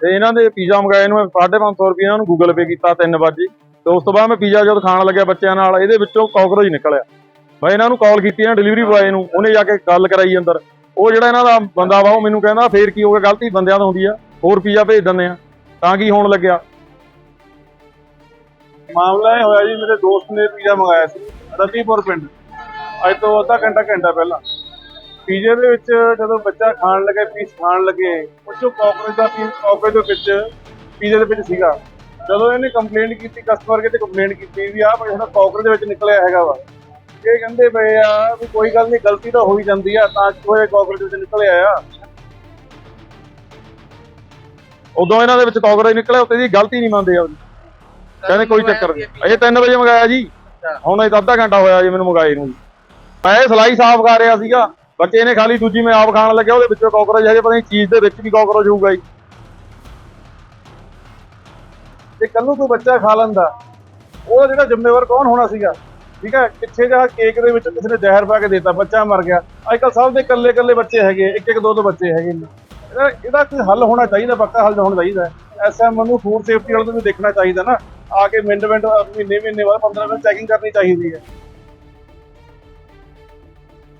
ਤੇ ਇਹਨਾਂ ਦੇ ਪੀਜ਼ਾ ਮੰਗਾਏ ਨੂੰ ਮੈਂ 550 ਰੁਪਏ ਇਹਨਾਂ ਨੂੰ ਗੂਗਲ ਪੇ ਕੀਤਾ 3 ਵਜੇ ਤੇ ਉਸ ਤੋਂ ਬਾਅਦ ਮੈਂ ਪੀਜ਼ਾ ਜਦ ਖਾਣ ਲੱਗਿਆ ਬੱਚਿਆਂ ਨਾਲ, ਇਹਦੇ ਵਿੱਚੋਂ ਕਾਕਰੋਚ ਨਿਕਲਿਆ। ਮੈਂ ਇਹਨਾਂ ਨੂੰ ਕਾਲ ਕੀਤੀ ਨਾ ਡਿਲੀਵਰੀ ਬੁਆਏ ਨੂੰ, ਉਹਨੇ ਜਾ ਕੇ ਗੱਲ ਕਰਾਈ ਅੰਦਰ। ਉਹ ਜਿਹੜਾ ਇਹਨਾਂ ਦਾ ਬੰਦਾ ਵਾ, ਉਹ ਮੈਨੂੰ ਕਹਿੰਦਾ, ਫੇਰ ਕੀ ਹੋ ਗਿਆ, ਗਲਤੀ ਬੰਦਿਆਂ ਤੋਂ ਹੁੰਦੀ ਆ, ਹੋਰ ਪੀਜ਼ਾ ਭੇਜ ਦਿੰਦੇ ਆ, ਤਾਂ ਕੀ ਹੋਣ ਲੱਗਿਆ। ਮਾਮਲਾ ਇਹ ਹੋਇਆ ਜੀ, ਮੇਰੇ ਦੋਸਤ ਨੇ ਪੀਜ਼ਾ ਮੰਗਾਇਆ ਸੀ ਰਤੀਪੁਰ ਪਿੰਡ। ਅੱਜ ਤੋਂ ਅੱਧਾ ਘੰਟਾ ਘੰਟਾ ਪਹਿਲਾਂ। ਪੀਜ਼ੇ ਦੇ ਵਿੱਚ ਜਦੋਂ ਬੱਚਾ ਖਾਣ ਲੱਗੇ ਪੀਸ ਖਾਣ ਲੱਗੇ ਉਹ 'ਚੋਂ ਕਾਕਰੋਚ ਦਾ ਪੀਸ ਕਾਕਰੋਚ ਦੇ ਵਿੱਚ ਪੀਜ਼ੇ ਦੇ ਵਿੱਚ ਸੀਗਾ। ਜਦੋਂ ਇਹਨੇ ਕੰਪਲੇਂਟ ਕੀਤੀ ਕਸਟਮਰ ਕੇ ਤੇ ਕੰਪਲੇਂਟ ਕੀਤੀ ਵੀ ਆਹ ਭਾਈ ਸਾਡਾ ਕਾਕਰੋਚ ਦੇ ਵਿੱਚ ਨਿਕਲਿਆ ਹੈਗਾ ਵਾ। ਇਹ ਕਹਿੰਦੇ ਪਏ ਆ ਵੀ ਕੋਈ ਗੱਲ ਨਹੀਂ ਗਲਤੀ ਤਾਂ ਹੋ ਹੀ ਜਾਂਦੀ ਆ ਤਾਂ ਕਿ ਹੋਏ ਕਾਕਰੋਚ ਵਿੱਚ ਨਿਕਲਿਆ ਆ? ਉਦੋਂ ਇਹਨਾਂ ਦੇ ਵਿੱਚ ਕਾਕਰੋਚ ਨਿਕਲਿਆ ਉੱਤੇ ਦੀ ਗਲਤੀ ਨਹੀਂ ਮੰਨਦੇ ਆਪਦੀ ਕਹਿੰਦੇ ਕੋਈ ਚੱਕਰ ਨਹੀਂ। ਅਜੇ 3 ਵਜੇ ਮੰਗਾਇਆ ਜੀ। ਹੁਣ ਇਹ ਤਾਂ ਅੱਧਾ ਘੰਟਾ ਹੋਇਆ ਜੀ ਮੈਨੂੰ ਮੰਗਾਏ ਨੂੰ ਜੀ। ਮੈਂ ਇਹ ਸਲਾਈ ਸਾਫ਼ ਕਰ ਰਿਹਾ ਸੀਗਾ। ਬੱਚੇ ਨੇ ਖਾਲੀ ਦੂਜੀ ਮੈਂ ਆਪ ਖਾਣ ਲੱਗਿਆ, ਉਹਦੇ ਵਿੱਚੋਂ ਕਾਕਰੋਚ ਹਜੇ ਪਤਾ ਨਹੀਂ ਚੀਜ਼ ਦੇ ਵਿੱਚ ਵੀ ਕਾਕਰੋਚ ਹੋਊਗਾ ਜੀ। ਤੇ ਕੱਲ ਨੂੰ ਕੋਈ ਬੱਚਾ ਖਾ ਲੈਂਦਾ ਉਹ ਜਿਹੜਾ ਜ਼ਿੰਮੇਵਾਰ ਕੌਣ ਹੋਣਾ ਸੀਗਾ? ਠੀਕ ਹੈ, ਪਿੱਛੇ ਜਿਹਾ ਕੇਕ ਦੇ ਵਿੱਚ ਕਿਸੇ ਨੇ ਜ਼ਹਿਰ ਪਾ ਕੇ ਦਿੱਤਾ, ਬੱਚਾ ਮਰ ਗਿਆ। ਅੱਜ ਕੱਲ ਸਭ ਦੇ ਇਕੱਲੇ ਇਕੱਲੇ ਬੱਚੇ ਹੈਗੇ ਇੱਕ ਇੱਕ ਦੋ ਦੋ ਬੱਚੇ ਹੈਗੇ ਨੇ। ਇਹਦਾ ਕੋਈ ਹੱਲ ਹੋਣਾ ਚਾਹੀਦਾ, ਪੱਕਾ ਹੱਲ ਹੋਣਾ ਚਾਹੀਦਾ। ਐਸਐਮ ਨੂੰ ਫੂਡ ਸੇਫਟੀ ਵਾਲੇ ਨੂੰ ਦੇਖਣਾ ਚਾਹੀਦਾ ਨਾ। ਆ ਕੇ ਮਿੰਟ ਮਿੰਟ ਮਹੀਨੇ ਮਹੀਨੇ ਬਾਅਦ 15 ਮਿੰਟ ਚੈਕਿੰਗ ਕਰਨੀ ਚਾਹੀਦੀ ਹੈ।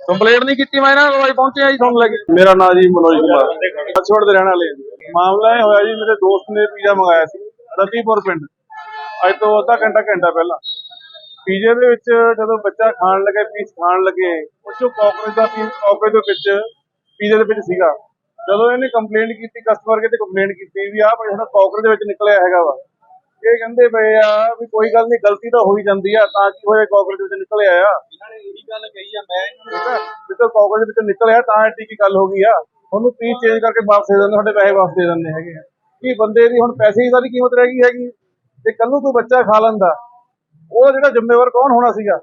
ਕੰਪਲੇਂਟ ਨਹੀਂ ਕੀਤੀ ਮੈਂ ਕੋਲ ਅੱਜ ਪਹੁੰਚਿਆ ਜੀ ਤੁਹਾਨੂੰ ਲੈ ਕੇ। ਮੇਰਾ ਨਾਮ ਜੀ ਮਨੋਜ ਕੁਮਾਰ। ਅਛੋੜ ਦੇ ਰਹਿਣ ਵਾਲੇ ਹਾਂ ਜੀ। ਮਾਮਲਾ ਇਹ ਹੋਇਆ ਜੀ ਮੇਰੇ ਦੋਸਤ ਨੇ ਪੀਜ਼ਾ ਮੰਗਾਇਆ ਸੀ ਰਤੀਪੁਰ ਪਿੰਡ। ਅੱਜ ਤੋਂ ਅੱਧਾ ਘੰਟਾ ਘੰਟਾ ਪਹਿਲਾਂ। ਪੀਜ਼ੇ ਦੇ ਵਿੱਚ ਜਦੋਂ ਬੱਚਾ ਖਾਣ ਲੱਗੇ ਪੀਸ ਖਾਣ ਲੱਗੇ ਉਹ 'ਚੋਂ ਕਾਕਰੋਚ ਦਾ ਪੀਸ ਕਾਕਰੋਚ ਦੇ ਵਿੱਚ ਪੀਜ਼ੇ ਦੇ ਵਿੱਚ ਸੀਗਾ। ਜਦੋਂ ਇਹਨੇ ਕੰਪਲੇਂਟ ਕੀਤੀ ਕਸਟਮਰ ਕੇ ਤੇ ਕੰਪਲੇਂਟ ਕੀਤੀ ਵੀ ਆਹ ਭਾਈ ਸਾਡਾ ਕਾਕਰੋਚ ਦੇ ਵਿੱਚ ਨਿਕਲਿਆ ਹੈਗਾ ਵਾ ਇਹ ਕਹਿੰਦੇ ਪਏ ਆ ਵੀ ਕੋਈ ਗੱਲ ਨਹੀਂ ਗਲਤੀ ਤਾਂ ਹੋ ਹੀ ਜਾਂਦੀ ਆ ਤਾਂ ਕੀ ਹੋਏ ਕਾਕਰੋਚ ਵਿੱਚ ਨਿਕਲਿਆ ਆ? ਇਹਨਾਂ ਨੇ ਇਹੀ ਗੱਲ ਕਹੀ ਆ ਮੈਂ ਜਦੋਂ ਕਾਕਰੋਚ ਵਿੱਚ ਨਿਕਲਿਆ ਤਾਂ ਐਡੀ ਕੀ ਗੱਲ ਹੋ ਗਈ ਆ? ਉਹਨੂੰ ਪੀਸ ਚੇਂਜ ਕਰਕੇ ਵਾਪਸ ਦੇ ਦਿੰਦੇ ਸਾਡੇ ਪੈਸੇ ਵਾਪਸ ਦੇ ਦਿੰਦੇ ਹੈਗੇ ਆ। ਕੀ ਬੰਦੇ ਦੀ ਹੁਣ ਪੈਸੇ ਦੀ ਸਾਰੀ ਕੀਮਤ ਰਹਿ ਗਈ ਹੈਗੀ? ਤੇ ਕੱਲ ਨੂੰ ਕੋਈ ਬੱਚਾ ਖਾ ਲੈਂਦਾ ਉਹ ਜਿਹੜਾ ਜ਼ਿੰਮੇਵਾਰ ਕੌਣ ਹੋਣਾ ਸੀਗਾ?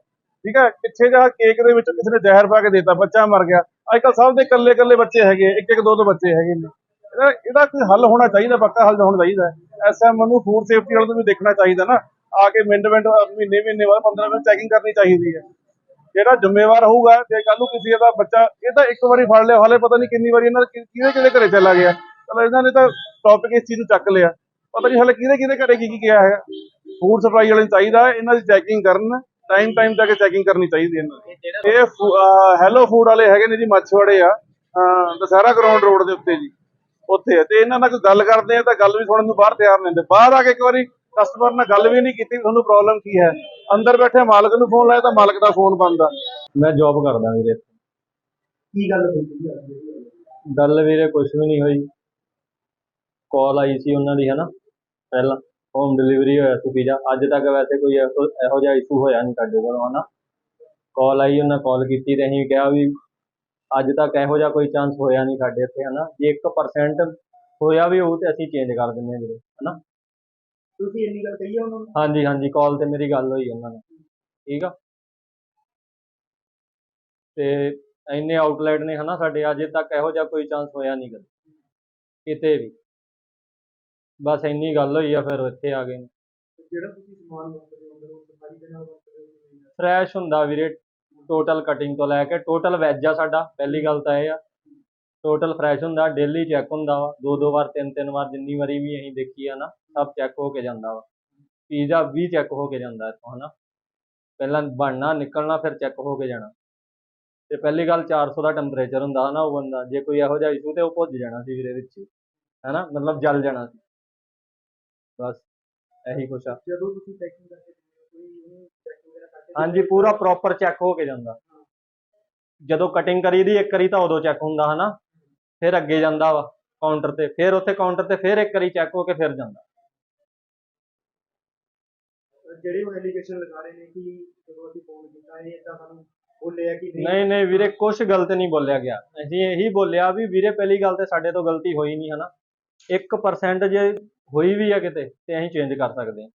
ਠੀਕ ਹੈ ਪਿੱਛੇ ਜਿਹਾ ਕੇਕ ਦੇ ਵਿੱਚ ਕਿਸੇ ਨੇ ਜ਼ਹਿਰ ਪਾ ਕੇ ਦਿੱਤਾ ਬੱਚਾ ਮਰ ਗਿਆ। ਅੱਜ ਕੱਲ ਸਭ ਦੇ ਇਕੱਲੇ ਇਕੱਲੇ ਬੱਚੇ ਹੈਗੇ ਇੱਕ ਇੱਕ ਦੋ ਦੋ ਬੱਚੇ ਹੈਗੇ ਨੇ। ਇਹਦਾ ਇਹਦਾ ਕੋਈ ਹੱਲ ਹੋਣਾ ਚਾਹੀਦਾ ਪੱਕਾ ਹੱਲ ਹੋਣਾ ਚਾਹੀਦਾ। ਐਸਐਮ ਨੂੰ ਫੂਡ ਸੇਫਟੀ ਵਾਲੇ ਨੂੰ ਵੀ ਦੇਖਣਾ ਚਾਹੀਦਾ ਨਾ। ਆ ਕੇ ਮਿੰਟ ਮਿੰਟ, ਮਹੀਨੇ ਮਹੀਨੇ ਬਾਅਦ 15 ਮਿੰਟ ਚੈਕਿੰਗ ਕਰਨੀ ਚਾਹੀਦੀ ਹੈ। ਜਿਹੜਾ ਜ਼ਿੰਮੇਵਾਰ ਹੋਊਗਾ ਤੇ ਕੱਲ ਨੂੰ ਕਿਸੇ ਦਾ ਬੱਚਾ, ਇਹ ਤਾਂ ਇੱਕ ਵਾਰੀ ਫੜ ਲਿਆ, ਹਾਲੇ ਪਤਾ ਨਹੀਂ ਕਿੰਨੀ ਵਾਰੀ ਇਹਨਾਂ ਦੇ ਕਿਹਦੇ ਕਿਹਦੇ ਘਰੇ ਚਲਾ ਗਿਆ। ਚਲੋ ਇਹਨਾਂ ਨੇ ਤਾਂ ਟੌਪਿਕ ਇਸ ਚੀਜ਼ ਨੂੰ ਚੱਕ ਲਿਆ। ਪਤਾ ਨਹੀਂ ਹਾਲੇ ਕਿਹਦੇ ਕਿਹਦੇ ਘਰੇ ਕੀ ਕੀ ਗਿਆ ਹੈ। ਫੂਡ ਸਪਲਾਈ ਵਾਲੇ ਨੂੰ ਚਾਹੀਦਾ, ਇਹਨਾਂ ਦੀ ਚੈਕਿੰਗ ਕਰਨ ਟਾਈਮ ਟਾਈਮ ਤੱਕ ਚੈਕਿੰਗ ਕਰਨੀ ਚਾਹੀਦੀ ਹੈ ਇਹਨਾਂ ਇਹ ਹੈਲੋ ਫੂਡ ਵਾਲੇ ਹੈਗੇ ਨੇ ਜੀ, ਮੱਛਵਾੜੇ ਆ। ਅਹ ਦਸਹਿਰਾ ਗਰਾਊਂਡ ਰੋਡ ਦੇ ਉੱਤੇ ਜੀ। ਉੱਥੇ ਤੇ ਇਹਨਾਂ ਨਾਲ ਕੋਈ ਗੱਲ ਕਰਦੇ ਆ ਤਾਂ ਗੱਲ ਵੀ ਸੁਣਨ ਨੂੰ ਬਾਹਰ ਤਿਆਰ ਨਹੀਂ ਹੁੰਦੇ ਬਾਹਰ ਆ ਕੇ ਇੱਕ ਵਾਰੀ ਕਸਟਮਰ ਨਾਲ ਗੱਲ ਵੀ ਨਹੀਂ ਕੀਤੀ ਵੀ ਤੁਹਾਨੂੰ ਪ੍ਰੋਬਲਮ ਕੀ ਹੈ। ਅੰਦਰ ਬੈਠੇ ਮਾਲਕ ਨੂੰ ਫੋਨ ਲਾਇਆ ਤਾਂ ਮਾਲਕ ਦਾ ਫੋਨ ਬੰਦ ਆ। ਮੈਂ ਜੌਬ ਕਰਦਾ ਵੀਰੇ। ਕੀ ਗੱਲ ਹੋਈ? ਗੱਲ ਵੀਰੇ ਕੁਝ ਵੀ ਨਹੀਂ ਹੋਈ। ਕਾਲ ਆਈ ਸੀ ਉਹਨਾਂ ਦੀ ਹਨਾ? ਪਹਿਲਾਂ ਹੋਮ ਡਿਲੀਵਰੀ ਹੋਇਆ ਸੀ ਪੀਜ਼ਾ ਅੱਜ ਤੱਕ ਵੈਸੇ ਕੋਈ ਇਹੋ ਇਹੋ ਜਿਹਾ ਇਸ਼ੂ ਹੋਇਆ ਨਹੀਂ ਸਾਡੇ ਕੋਲ ਹਨਾ? ਕਾਲ ਆਈ ਉਹਨਾਂ ਕਾਲ ਕੀਤੀ ਤੇ ਅਸੀਂ ਕਿਹਾ ਵੀ ਅੱਜ ਤੱਕ ਇਹੋ ਜਿਹਾ ਕੋਈ ਚਾਂਸ ਹੋਇਆ ਨਹੀਂ ਸਾਡੇ ਇੱਥੇ ਹਨਾ? ਜੇ 1% ਹੋਇਆ ਵੀ ਹੋਊ ਤੇ ਅਸੀਂ ਚੇਂਜ ਕਰ ਦਿੰਦੇ ਹਾਂ ਵੀਰੇ ਹਨਾ? ਤੁਸੀਂ ਇੰਨੀ ਗੱਲ ਕਹੀ ਆ ਉਹਨਾਂ ਨੂੰ? ਹਾਂਜੀ ਹਾਂਜੀ ਕਾਲ ਤੇ ਮੇਰੀ ਗੱਲ ਹੋਈ ਉਹਨਾਂ ਨਾਲ। ਠੀਕ ਆ? ਤੇ ਇੰਨੇ ਆਊਟਲੈਟ ਨੇ ਹਨਾ ਸਾਡੇ ਅਜੇ ਤੱਕ ਇਹੋ ਜਿਹਾ ਕੋਈ ਚਾਂਸ ਹੋਇਆ ਨਹੀਂ ਗਾ ਕਿਤੇ ਵੀ। ਬਸ ਇੰਨੀ ਗੱਲ ਹੋਈ ਆ ਫਿਰ ਇੱਥੇ ਆ ਗਏ ਜਿਹੜਾ ਤੁਸੀਂ ਸਮਾਨ ਵਰਤਦੇ ਹੋ ਉਹ ਸਫ਼ਾਈ ਦੇ ਨਾਲ ਵਰਤਦੇ ਹੋ ਫਰੈਸ਼ ਹੁੰਦਾ ਵੀਰੇ ਟੋਟਲ ਕਟਿੰਗ ਤੋਂ ਲੈ ਕੇ ਟੋਟਲ ਵੈਜ ਆ ਸਾਡਾ ਪਹਿਲੀ ਗੱਲ ਤਾਂ ਇਹ ਆ। ਟੋਟਲ ਫਰੈਸ਼ ਹੁੰਦਾ ਡੇਲੀ ਚੈੱਕ ਹੁੰਦਾ ਵਾ। ਦੋ ਦੋ ਵਾਰ ਤਿੰਨ ਤਿੰਨ ਵਾਰ ਜਿੰਨੀ ਵਾਰੀ ਵੀ ਅਸੀਂ ਦੇਖੀ ਆ ਨਾ ਸਭ ਚੈੱਕ ਹੋ ਕੇ ਜਾਂਦਾ ਵਾ। ਪੀਜ਼ਾ ਵੀ ਚੈੱਕ ਹੋ ਕੇ ਜਾਂਦਾ ਇੱਥੋਂ ਹਨਾ। ਪਹਿਲਾਂ ਬਣਨਾ ਨਿਕਲਣਾ ਫਿਰ ਚੈੱਕ ਹੋ ਕੇ ਜਾਣਾ। ਤੇ ਪਹਿਲੀ ਗੱਲ 400 ਦਾ ਟੈਂਪਰੇਚਰ ਹੁੰਦਾ ਹਨਾ ਉਹ ਬੰਦਾ। ਜੇ ਕੋਈ ਇਹੋ ਜਿਹਾ ਇਸ਼ੂ ਤੇ ਉਹ ਭੁੱਜ ਜਾਣਾ ਸੀ ਵੀਰੇ ਵਿੱਚ ਹੀ, ਹਨਾ ਮਤਲਬ ਜਲ ਜਾਣਾ ਸੀ। ਬਸ ਇਹੀ ਕੁਛ ਆ। ਜਦੋਂ ਤੁਸੀਂ ਪੈਕਿੰਗ ਕਰਕੇ ਦਿੰਦੇ ਹੋ, ਕੋਈ ਉਹਨੂੰ ਚੈਕਿੰਗ ਵਗੈਰਾ ਕਰਕੇ ਹਾਂਜੀ ਪੂਰਾ ਪ੍ਰੋਪਰ ਚੈੱਕ ਹੋ ਕੇ ਜਾਂਦਾ। ਜਦੋਂ ਕਟਿੰਗ ਕਰੀਦੀ ਇੱਕ ਵਾਰੀ ਤਾਂ ਉਦੋਂ ਚੈੱਕ ਹੁੰਦਾ ਹਨਾ? ਫਿਰ ਅੱਗੇ ਜਾਂਦਾ ਵਾ ਕਾਊਂਟਰ ਤੇ। ਫਿਰ ਉੱਥੇ ਕਾਊਂਟਰ ਤੇ ਫਿਰ ਇੱਕ ਵਾਰੀ ਚੈੱਕ ਹੋ ਕੇ ਫਿਰ ਜਾਂਦਾ। ਜਿਹੜੇ ਉਹ ਐਲੀਗੇਸ਼ਨ ਲਗਾ ਰਹੇ ਨੇ ਕਿ ਜਦੋਂ ਅਸੀਂ ਫੋਨ ਕੀਤਾ ਇਹ ਇਦਾਂ ਸਾਨੂੰ ਬੋਲਿਆ ਕਿ ਨਹੀਂ? ਨਹੀਂ ਵੀਰੇ ਕੁਝ ਗਲਤ ਨਹੀਂ ਬੋਲਿਆ ਗਿਆ। ਅਸੀਂ ਇਹੀ ਬੋਲਿਆ ਵੀ ਵੀਰੇ ਪਹਿਲੀ ਗੱਲ ਤੇ ਸਾਡੇ ਤੋਂ ਗਲਤੀ ਹੋਈ ਨਹੀਂ ਹਨਾ? 1% ਜੇ ਹੋਈ ਵੀ ਆ ਕਿਤੇ ਤੇ ਅਸੀਂ ਚੇਂਜ ਕਰ ਸਕਦੇ ਹਾਂ।